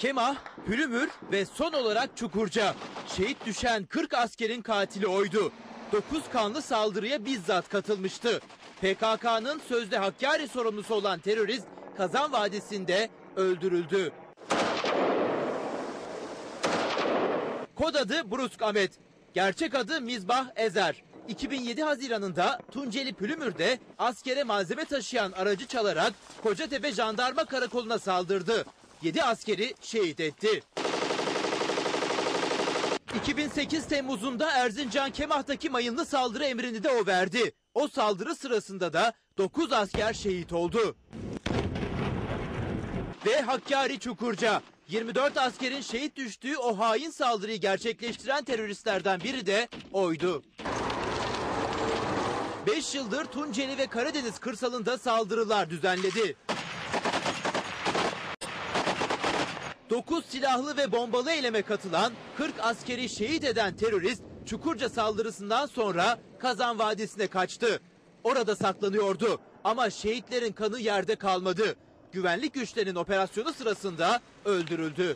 Kemah, Pülümür ve son olarak Çukurca. Şehit düşen 40 askerin katili oydu. 9 kanlı saldırıya bizzat katılmıştı. PKK'nın sözde Hakkari sorumlusu olan terörist Kazan Vadisi'nde öldürüldü. Kod adı Brusk Ahmet. Gerçek adı Mizbah Ezer. 2007 Haziran'ında Tunceli Pülümür'de askere malzeme taşıyan aracı çalarak Kocatepe Jandarma Karakolu'na saldırdı. 7 askeri şehit etti. 2008 Temmuz'unda Erzincan Kemah'taki mayınlı saldırı emrini de o verdi. O saldırı sırasında da 9 asker şehit oldu. Ve Hakkari Çukurca. 24 askerin şehit düştüğü o hain saldırıyı gerçekleştiren teröristlerden biri de oydu. 5 yıldır Tunceli ve Karadeniz kırsalında saldırılar düzenledi. 9 silahlı ve bombalı eyleme katılan 40 askeri şehit eden terörist Çukurca saldırısından sonra Kazan Vadisi'ne kaçtı. Orada saklanıyordu ama şehitlerin kanı yerde kalmadı. Güvenlik güçlerinin operasyonu sırasında öldürüldü.